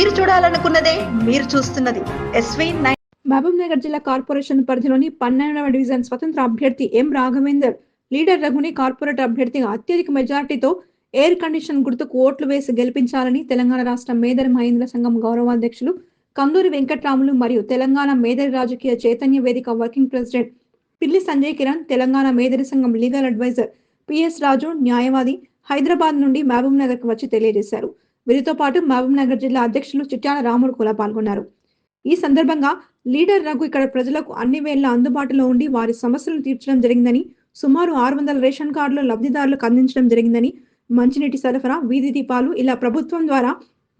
మీరు చూడాలనుకున్నదే మీరు చూస్తున్నది. ఎస్వీ నైన్ మహబూబ్ నగర్ జిల్లా కార్పొరేషన్ పరిధిలోని పన్నెండవ డివిజన్ స్వతంత్ర అభ్యర్థి ఎం రాఘవేందర్ లీడర్ రఘుని కార్పొరేటర్ అభ్యర్థిగా అత్యధిక మెజార్టీతో ఎయిర్ కండిషన్ గుర్తుకు ఓట్లు వేసి గెలిపించాలని తెలంగాణ రాష్ట్ర మేదర్ మహేంద్ర సంఘం గౌరవాధ్యక్షులు కందూరి వెంకట్రాములు మరియు తెలంగాణ మేదరి రాజకీయ చైతన్య వేదిక వర్కింగ్ ప్రెసిడెంట్ పిల్లి సంజయ్ కిరణ్ తెలంగాణ మేదరి సంఘం లీగల్ అడ్వైజర్ పిఎస్ రాజు న్యాయవాది హైదరాబాద్ నుండి మహబూబ్ నగర్ వచ్చి తెలియజేశారు. వీరితో పాటు మహబూబ్ నగర్ జిల్లా అధ్యక్షులు చిట్యాల రాముడు కూడా పాల్గొన్నారు. ఈ సందర్భంగా లీడర్ రఘు ఇక్కడ ప్రజలకు అన్ని వేళ్ళ అందుబాటులో ఉండి వారి సమస్యలను తీర్చడం జరిగిందని సుమారు ఆరు వందల రేషన్ కార్డులు లబ్ధిదారులకు అందించడం జరిగిందని మంచినీటి సరఫరా వీధి దీపాలు ఇలా ప్రభుత్వం ద్వారా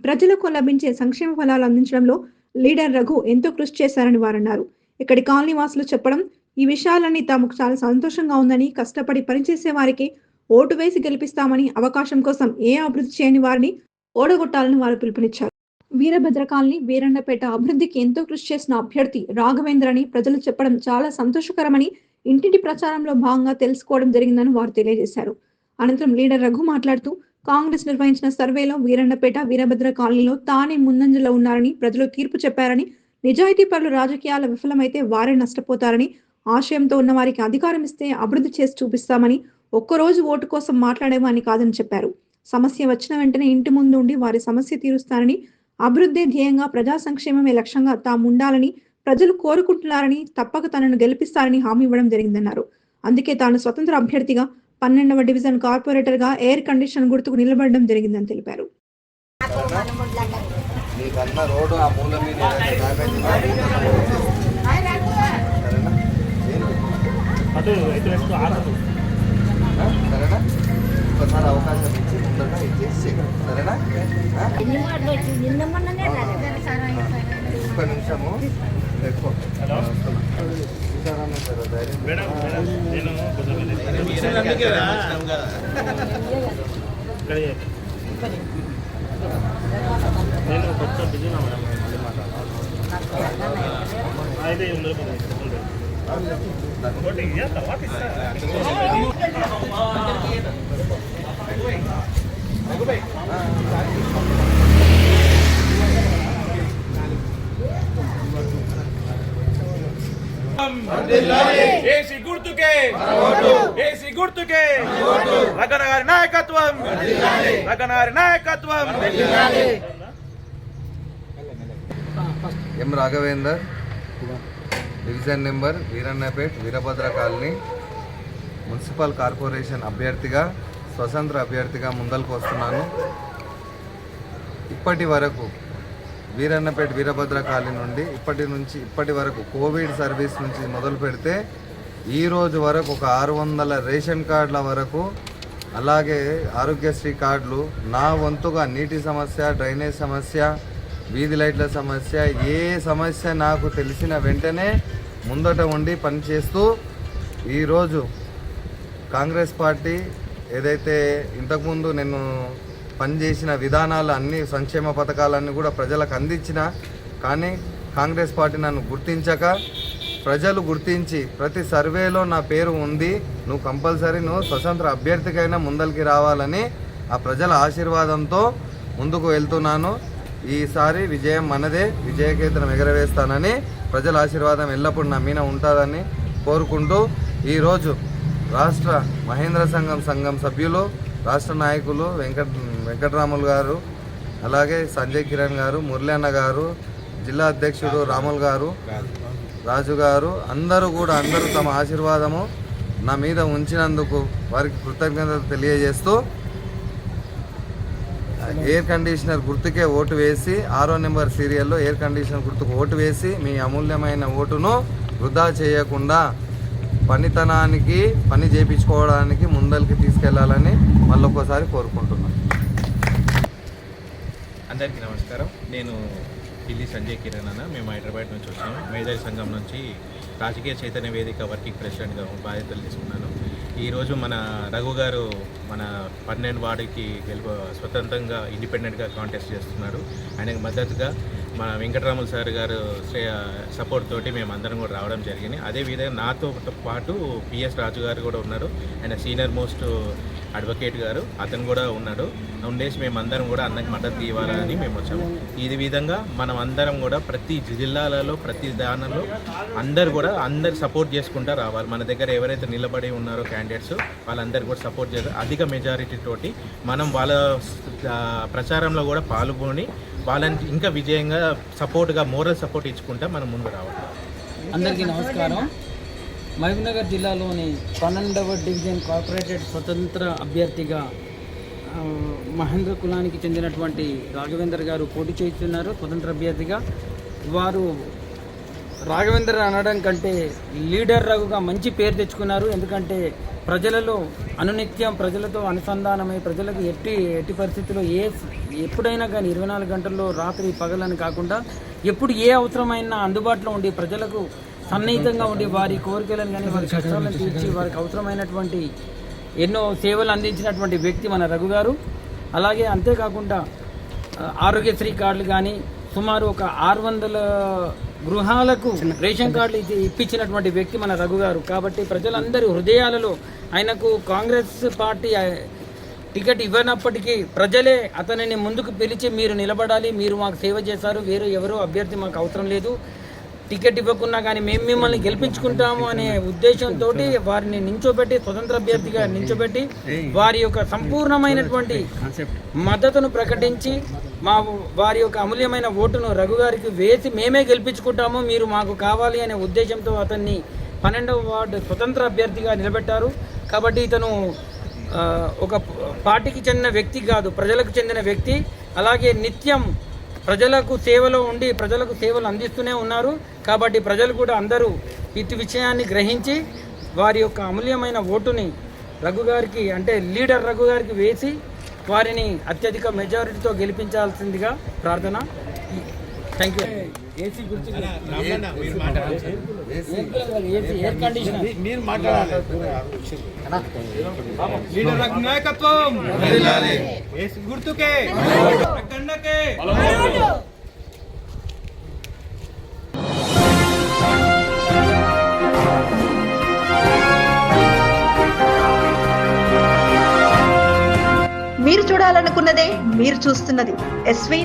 ప్రజలకు లభించే సంక్షేమ ఫలాలు అందించడంలో లీడర్ రఘు ఎంతో కృషి చేశారని వారన్నారు. ఇక్కడి కాలనీవాసులు చెప్పడం ఈ విషయాలన్నీ తమకు చాలా సంతోషంగా ఉందని కష్టపడి పనిచేసే వారికి ఓటు వేసి గెలిపిస్తామని అవకాశం కోసం ఏ అభివృద్ధి చేయని వారిని ఓడగొట్టాలని వారు పిలుపునిచ్చారు. వీరభద్ర కాలనీ వీరన్నపేట అభివృద్ధికి ఎంతో కృషి చేసిన అభ్యర్థి రాఘవేంద్ర అని ప్రజలు చెప్పడం చాలా సంతోషకరమని ఇంటింటి ప్రచారంలో భాగంగా తెలుసుకోవడం జరిగిందని వారు తెలియజేశారు. అనంతరం లీడర్ రఘు మాట్లాడుతూ కాంగ్రెస్ నిర్వహించిన సర్వేలో వీరన్నపేట వీరభద్ర కాలనీలో తానే ముందంజలో ఉన్నారని ప్రజలు తీర్పు చెప్పారని నిజాయితీ పరులు రాజకీయాల విఫలమైతే వారే నష్టపోతారని ఆశయంతో ఉన్న వారికి అధికారం ఇస్తే అభివృద్ధి చేసి చూపిస్తామని ఒక్కరోజు ఓటు కోసం మాట్లాడేవాని కాదని చెప్పారు. సమస్య వచ్చిన వెంటనే ఇంటి ముందు ఉండి వారి సమస్య తీరుస్తానని అభివృద్ధి ధ్యేయంగా ప్రజా సంక్షేమమే లక్ష్యంగా తాము ఉండాలని ప్రజలు కోరుకుంటున్నారని తప్పక తనను గెలిపిస్తారని హామీ ఇవ్వడం జరిగిందన్నారు. అందుకే తాను స్వతంత్ర అభ్యర్థిగా పన్నెండవ డివిజన్ కార్పొరేటర్గా ఎయిర్ కండిషన్ గుర్తుకు నిలబడడం జరిగిందని తెలిపారు? సరేనా? ఒకసారి అవకాశం ఇచ్చి ముందట ఇది చేసి. చెయ్యి. సరేనా. ఒక్క నిమిషము. ఎక్కువ నేను కొంచెం మేడం. మళ్ళీ మాట్లాడాలి అయితే ఉండదు ఒకటి ఇయ్య, తర్వాత ఇస్తా. ఏసీ గుర్తుకే. ఏసీ గుర్తుకే. రగన గారి నాయకత్వం. రగన గారి నాయకత్వం. M Raghavender division number Veerannapet Veerabhadra colony municipal corporation అభ్యర్థిగా స్వతంత్ర అభ్యర్థిగా ముందలకు వస్తున్నాను. ఇప్పటి వరకు వీరన్నపేట వీరభద్ర నుండి ఇప్పటి నుంచి ఇప్పటి వరకు కోవిడ్ సర్వీస్ నుంచి మొదలు పెడితే ఈరోజు వరకు ఒక ఆరు వందల రేషన్ కార్డుల వరకు అలాగే ఆరోగ్యశ్రీ కార్డులు నా వంతుగా నీటి సమస్య డ్రైనేజ్ సమస్య వీధి లైట్ల సమస్య ఏ సమస్య నాకు తెలిసిన వెంటనే ముందట ఉండి పనిచేస్తూ ఈరోజు కాంగ్రెస్ పార్టీ ఏదైతే ఇంతకుముందు నేను పనిచేసిన విధానాలు అన్ని సంక్షేమ పథకాలన్నీ కూడా ప్రజలకు అందించిన కానీ కాంగ్రెస్ పార్టీ నన్ను గుర్తించక ప్రజలు గుర్తించి ప్రతి సర్వేలో నా పేరు ఉంది నువ్వు కంపల్సరీ నువ్వు స్వతంత్ర అభ్యర్థికైనా ముందరికి రావాలని ఆ ప్రజల ఆశీర్వాదంతో ముందుకు వెళ్తున్నాను. ఈసారి విజయం మనదే విజయకేతనం ఎగరవేస్తానని ప్రజల ఆశీర్వాదం ఎల్లప్పుడూ నా మీద ఉంటుందని కోరుకుంటూ ఈరోజు రాష్ట్ర మహేంద్ర సంఘం సంఘం సభ్యులు రాష్ట్ర నాయకులు వెంకట వెంకటరాములు గారు అలాగే సంజయ్ కిరణ్ గారు మురళీ అన్న గారు జిల్లా అధ్యక్షుడు రాములు గారు రాజు గారు అందరూ కూడా అందరూ తమ ఆశీర్వాదము నా మీద ఉంచినందుకు వారికి కృతజ్ఞతలు తెలియజేస్తూ ఎయిర్ కండిషనర్ గుర్తుకే ఓటు వేసి ఆరో నెంబర్ సీరియల్లో ఎయిర్ కండిషనర్ గుర్తుకు ఓటు వేసి మీ అమూల్యమైన ఓటును వృధా చేయకుండా పనితనానికి పని చేయించుకోవడానికి ముందరికి తీసుకెళ్ళాలని ఒక్కోసారి కోరుకుంటున్నాను. అందరికీ నమస్కారం. నేను ఢిల్లీ సంజయ్ కిరణ్ అన్న. మేము హైదరాబాద్ నుంచి వచ్చాము మేధావి సంఘం నుంచి రాజకీయ చైతన్య వేదిక వర్కింగ్ ప్రెసిడెంట్గా బాధ్యతలు తీసుకున్నాను. ఈరోజు మన రఘు గారు మన పన్నెండు వార్డుకి గెలుపు స్వతంత్రంగా ఇండిపెండెంట్గా కాంటెస్ట్ చేస్తున్నారు. ఆయనకు మద్దతుగా మన వెంకటరాములు సార్ గారు సపోర్ట్ తోటి మేము అందరం కూడా రావడం జరిగింది. అదేవిధంగా నాతో పాటు పిఎస్ రాజు గారు కూడా ఉన్నారు. ఆయన సీనియర్ మోస్ట్ అడ్వకేట్ గారు అతను కూడా ఉన్నాడు. ఉండేసి మేము అందరం కూడా అన్నకి మద్దతు ఇవ్వాలని మేము వచ్చాము. ఇది విధంగా మనం అందరం కూడా ప్రతి జిల్లాలలో ప్రతి దానంలో అందరు కూడా అందరు సపోర్ట్ చేసుకుంటూ రావాలి. మన దగ్గర ఎవరైతే నిలబడి ఉన్నారో క్యాండిడేట్స్ వాళ్ళందరూ కూడా సపోర్ట్ చేస్తారు అధిక మెజారిటీ తోటి మనం వాళ్ళ ప్రచారంలో కూడా పాల్గొని వాళ్ళని ఇంకా విజయంగా సపోర్ట్గా మోరల్ సపోర్ట్ ఇచ్చుకుంటా మనం ముందు రావాలి. అందరికీ నమస్కారం. మహబూబ్నగర్ జిల్లాలోని పన్నెండవ డివిజన్ కార్పొరేటెడ్ స్వతంత్ర అభ్యర్థిగా మహేంద్ర కులానికి చెందినటువంటి రాఘవేందర్ గారు పోటీ చేస్తున్నారు స్వతంత్ర అభ్యర్థిగా. వారు రాఘవేంద్ర అనడం కంటే లీడర్ రఘుగా మంచి పేరు తెచ్చుకున్నారు. ఎందుకంటే ప్రజలలో అనునిత్యం ప్రజలతో అనుసంధానమై ప్రజలకు ఎట్టి ఎట్టి పరిస్థితుల్లో ఏ ఎప్పుడైనా కానీ ఇరవై నాలుగు గంటల్లో రాత్రి పగలని కాకుండా ఎప్పుడు ఏ అవసరమైనా అందుబాటులో ఉండి ప్రజలకు సన్నిహితంగా ఉండి వారి కోరికలను కానీ వారి కష్టాలను తీర్చి వారికి అవసరమైనటువంటి ఎన్నో సేవలు అందించినటువంటి వ్యక్తి మన రఘు గారు. అలాగే అంతేకాకుండా ఆరోగ్యశ్రీ కార్డులు కానీ సుమారు ఒక ఆరు వందల గృహాలకు రేషన్ కార్డులు ఇప్పించినటువంటి వ్యక్తి మన రఘు గారు. కాబట్టి ప్రజలందరి హృదయాలలో ఆయనకు కాంగ్రెస్ పార్టీ టికెట్ ఇవ్వనప్పటికీ ప్రజలే అతనిని ముందుకు పిలిచి మీరు నిలబడాలి మీరు మాకు సేవ చేశారు వేరే ఎవరో అభ్యర్థి మాకు అవసరం లేదు. టికెట్ ఇవ్వకున్నా కానీ మేము మిమ్మల్ని గెలిపించుకుంటాము అనే ఉద్దేశంతో వారిని నించోబెట్టి స్వతంత్ర అభ్యర్థిగా నించోబెట్టి వారి యొక్క సంపూర్ణమైనటువంటి మద్దతును ప్రకటించి మా వారి యొక్క అమూల్యమైన ఓటును రఘు గారికి వేసి మేమే గెలిపించుకుంటాము మీరు మాకు కావాలి అనే ఉద్దేశంతో అతన్ని పన్నెండవ వార్డు స్వతంత్ర అభ్యర్థిగా నిలబెట్టారు. కాబట్టి ఇతను ఒక పార్టీకి చెందిన వ్యక్తి కాదు ప్రజలకు చెందిన వ్యక్తి. అలాగే నిత్యం ప్రజలకు సేవలో ఉండి ప్రజలకు సేవలు అందిస్తూనే ఉన్నారు. కాబట్టి ప్రజలు కూడా అందరూ ఇటు విషయాన్ని గ్రహించి వారి యొక్క అమూల్యమైన ఓటుని రఘు గారికి అంటే లీడర్ రఘు గారికి వేసి వారిని అత్యధిక మెజారిటీతో గెలిపించాల్సిందిగా ప్రార్థన. థ్యాంక్ యూ ఏసీ గురించి AC air conditioner leader Raghu నాయకత్వం. ఏసి గుర్తుకే. మీరు చూడాలనుకున్నదే మీరు చూస్తున్నది. ఎస్వీ